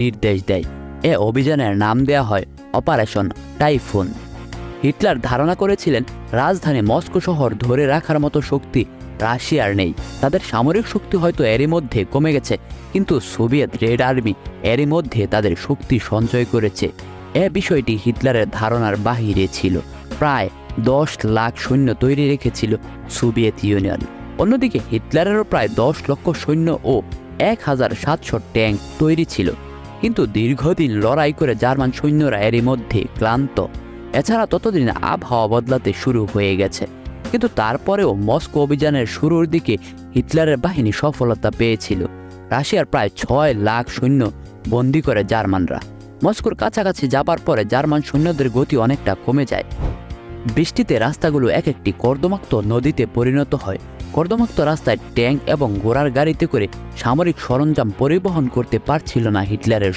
নির্দেশ দেয়। এ অভিযানের নাম দেয়া হয় অপারেশন টাইফুন। হিটলার ধারণা করেছিলেন, রাজধানী মস্কো শহর ধরে রাখার মতো শক্তি রাশিয়ার নেই। তাদের সামরিক শক্তি হয়তো এরই মধ্যে কমে গেছে, কিন্তু সোভিয়েত রেড আর্মি এরই মধ্যে তাদের শক্তি সঞ্চয় করেছে। এ বিষয়টি হিটলারের ধারণার বাহিরে ছিল। প্রায় দশ লাখ সৈন্য তৈরি রেখেছিল সোভিয়েত ইউনিয়ন। অন্যদিকে হিটলারেরও প্রায় দশ লক্ষ সৈন্য ও এক হাজার সাতশো ট্যাঙ্ক তৈরি ছিল। কিন্তু দীর্ঘদিন লড়াই করে জার্মান সৈন্যরা এরই মধ্যে ক্লান্ত। এছাড়া ততদিন আবহাওয়া বদলাতে শুরু হয়ে গেছে। কিন্তু তারপরেও মস্কো অভিযানের শুরুর দিকে হিটলারের বাহিনী সফলতা পেয়েছিল। রাশিয়ার প্রায় ছয় লাখ সৈন্য বন্দি করে জার্মানরা। মস্কোর কাছাকাছি যাবার পরে জার্মান সৈন্যদের গতি অনেকটা কমে যায়। বৃষ্টিতে রাস্তাগুলো এক একটি কর্দমাক্ত নদীতে পরিণত হয়। কর্দমাক্ত রাস্তায় ট্যাঙ্ক এবং ঘোড়ার গাড়িতে করে সামরিক সরঞ্জাম পরিবহন করতে পারছিল না হিটলারের